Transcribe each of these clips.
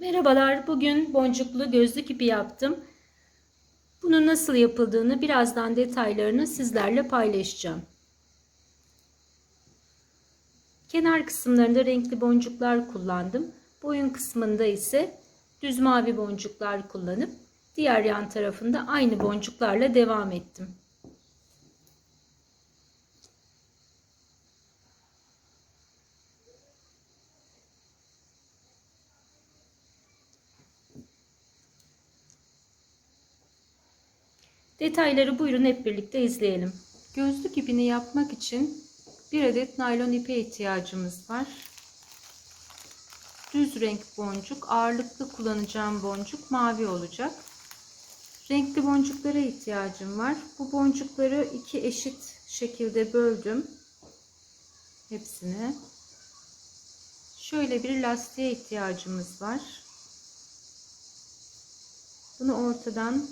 Merhabalar. Bugün boncuklu gözlük ipi yaptım. Bunun nasıl yapıldığını birazdan detaylarını sizlerle paylaşacağım. Kenar kısımlarında renkli boncuklar kullandım. Boyun kısmında ise düz mavi boncuklar kullanıp diğer yan tarafında aynı boncuklarla devam ettim. Detayları buyurun hep birlikte izleyelim. Gözlük ipini yapmak için bir adet naylon ipe ihtiyacımız var. Düz renk boncuk, ağırlıklı kullanacağım boncuk mavi olacak. Renkli boncuklara ihtiyacım var. Bu boncukları iki eşit şekilde böldüm. Hepsini. Şöyle bir lastiğe ihtiyacımız var. Bunu ortadan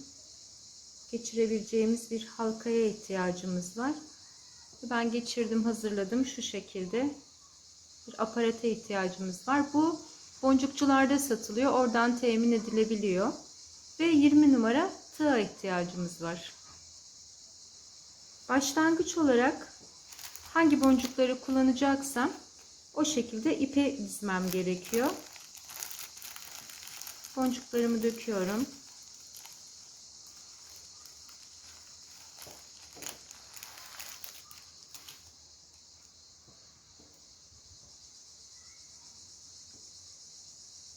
geçirebileceğimiz bir halkaya ihtiyacımız var. Ben geçirdim, hazırladım şu şekilde. Bir aparata ihtiyacımız var. Bu boncukçularda satılıyor. Oradan temin edilebiliyor. Ve 20 numara tığa ihtiyacımız var. Başlangıç olarak hangi boncukları kullanacaksam o şekilde ipe dizmem gerekiyor. Boncuklarımı döküyorum.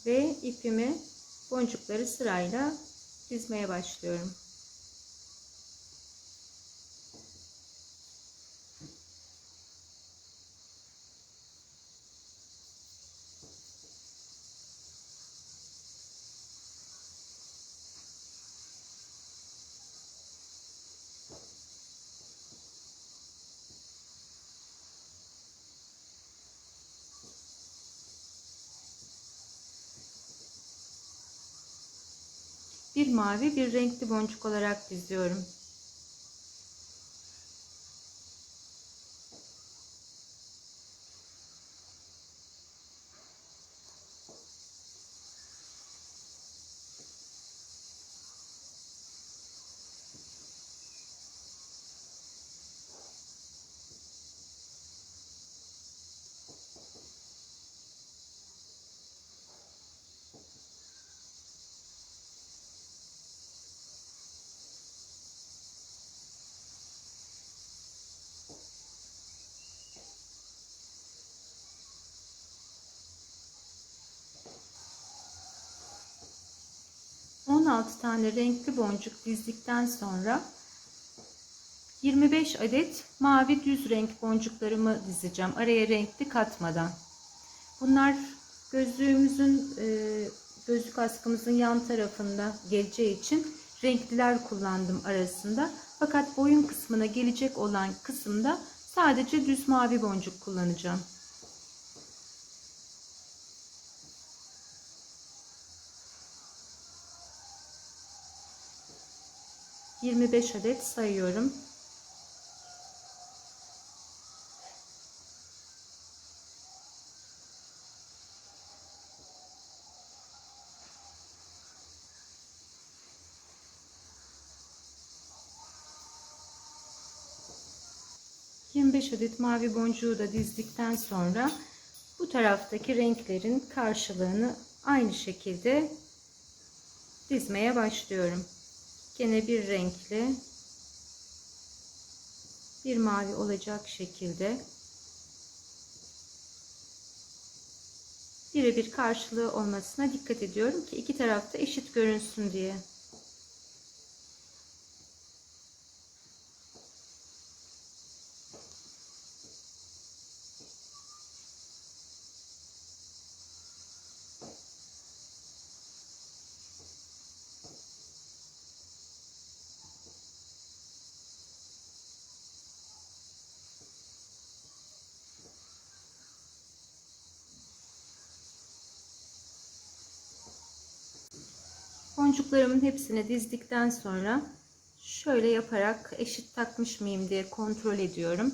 ve ipimi boncukları sırayla dizmeye başlıyorum. Bir mavi bir renkli boncuk olarak diziyorum. Altı tane renkli boncuk dizdikten sonra 25 adet mavi düz renk boncuklarımı dizeceğim. Araya renkli katmadan. Bunlar gözlüğümüzün e, gözlük askımızın yan tarafında geleceği için renkliler kullandım arasında. Fakat boyun kısmına gelecek olan kısımda sadece düz mavi boncuk kullanacağım. 25 adet sayıyorum. ...25 adet mavi boncuğu da dizdikten sonra... ...bu taraftaki renklerin karşılığını aynı şekilde... ...dizmeye başlıyorum. Gene bir renkli bir mavi olacak şekilde birebir karşılığı olmasına dikkat ediyorum ki iki tarafta eşit görünsün diye. Boncuklarımın hepsini dizdikten sonra şöyle yaparak eşit takmış mıyım diye kontrol ediyorum.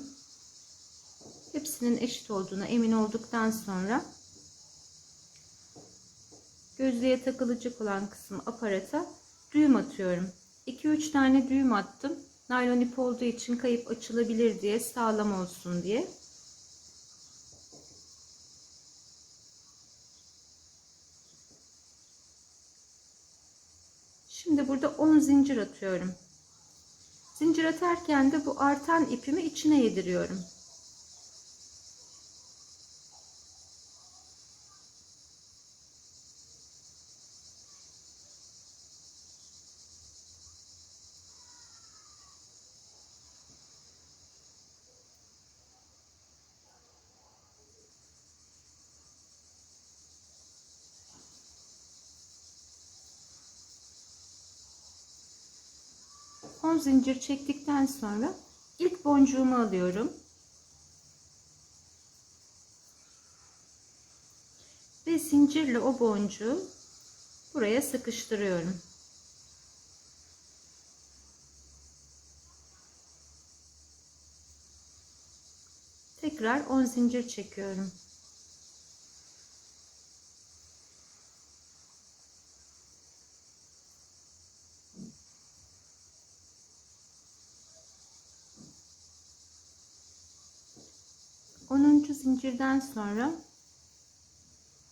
Hepsinin eşit olduğuna emin olduktan sonra gözlüğe takılacak olan kısım aparata düğüm atıyorum. 2-3 tane düğüm attım. Naylon ip olduğu için kayıp açılabilir diye sağlam olsun diye. Şimdi burada 10 zincir atıyorum. Zincir atarken de bu artan ipimi içine yediriyorum. On zincir çektikten sonra ilk boncuğumu alıyorum. Ve zincirle o boncuğu buraya sıkıştırıyorum. Tekrar 10 zincir çekiyorum. Onuncu zincirden sonra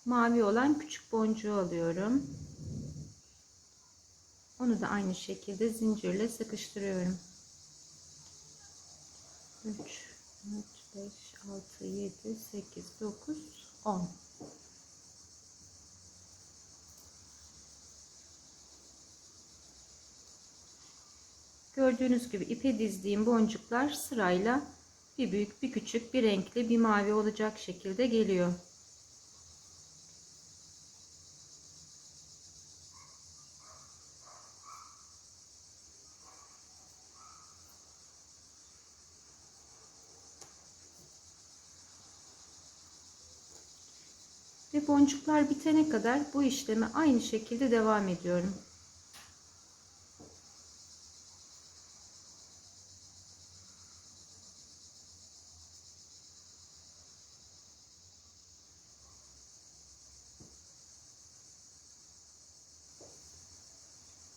mavi olan küçük boncuğu alıyorum. Onu da aynı şekilde zincirle sıkıştırıyorum. 3 4 5 6 7 8 9 10 Gördüğünüz gibi ipe dizdiğim boncuklar sırayla bir büyük, bir küçük, bir renkli, bir mavi olacak şekilde geliyor. Ve boncuklar bitene kadar bu işlemi aynı şekilde devam ediyorum.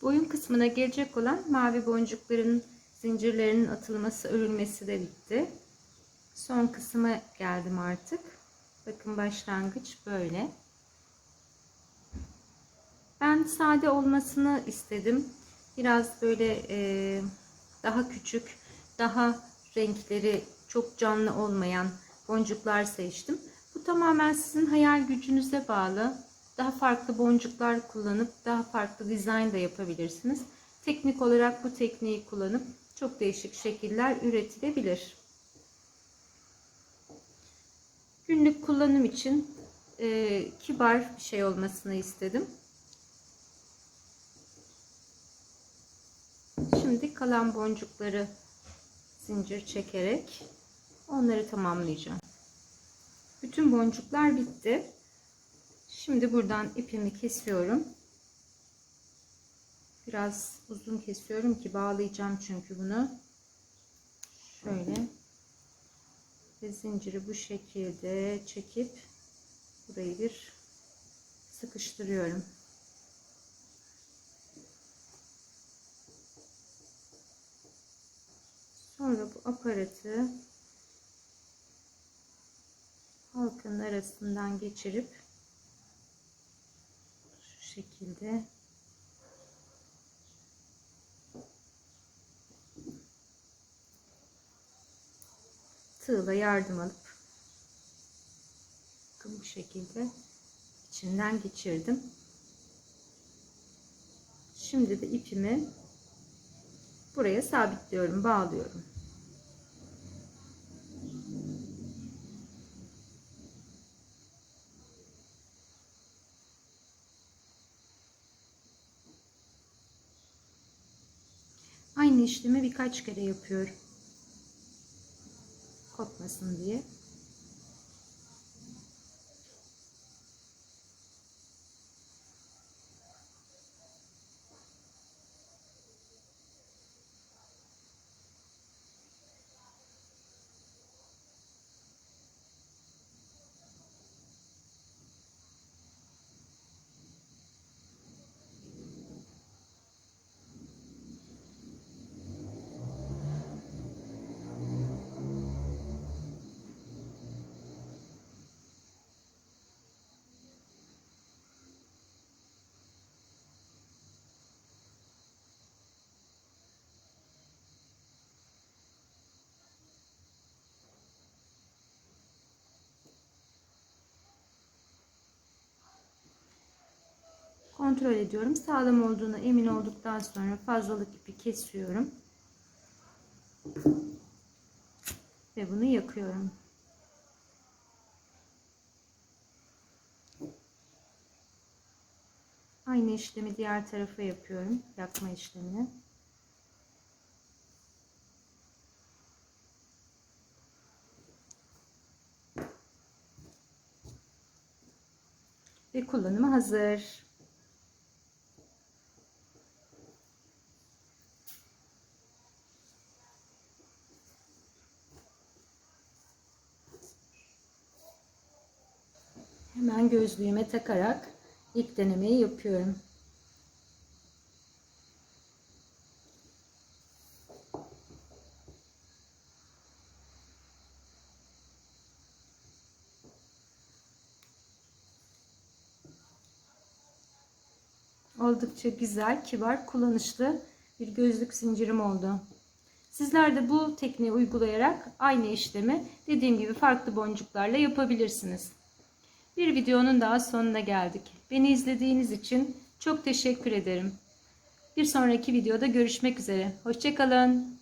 Boyun kısmına gelecek olan mavi boncukların zincirlerinin atılması, örülmesi de bitti. Son kısma geldim artık. Bakın başlangıç böyle. Ben sade olmasını istedim. Biraz böyle e, daha küçük, daha renkleri çok canlı olmayan boncuklar seçtim. Bu tamamen sizin hayal gücünüze bağlı. Daha farklı boncuklar kullanıp daha farklı dizayn da yapabilirsiniz. Teknik olarak bu tekniği kullanıp çok değişik şekiller üretilebilir. Günlük kullanım için e, kibar bir şey olmasını istedim. Şimdi kalan boncukları zincir çekerek onları tamamlayacağım. Bütün boncuklar bitti. Şimdi buradan ipimi kesiyorum. Biraz uzun kesiyorum ki bağlayacağım çünkü bunu. Şöyle. Ve zinciri bu şekilde çekip burayı bir sıkıştırıyorum. Sonra bu aparatı halkanın arasından geçirip şekilde tığla yardım alıp bu şekilde içinden geçirdim. Şimdi de ipimi buraya sabitliyorum, bağlıyorum. Aynı işlemi birkaç kere yapıyorum. Kopmasın diye. Kontrol ediyorum. Sağlam olduğuna emin olduktan sonra fazlalık ipi kesiyorum. Ve bunu yakıyorum. Aynı işlemi diğer tarafa yapıyorum. Yakma işlemini. Ve kullanıma hazır. Hemen gözlüğüme takarak ilk denemeyi yapıyorum. Oldukça güzel, kibar, kullanışlı bir gözlük zincirim oldu. Sizler de bu tekniği uygulayarak aynı işlemi dediğim gibi farklı boncuklarla yapabilirsiniz. Bir videonun daha sonuna geldik. Beni izlediğiniz için çok teşekkür ederim. Bir sonraki videoda görüşmek üzere. Hoşçakalın.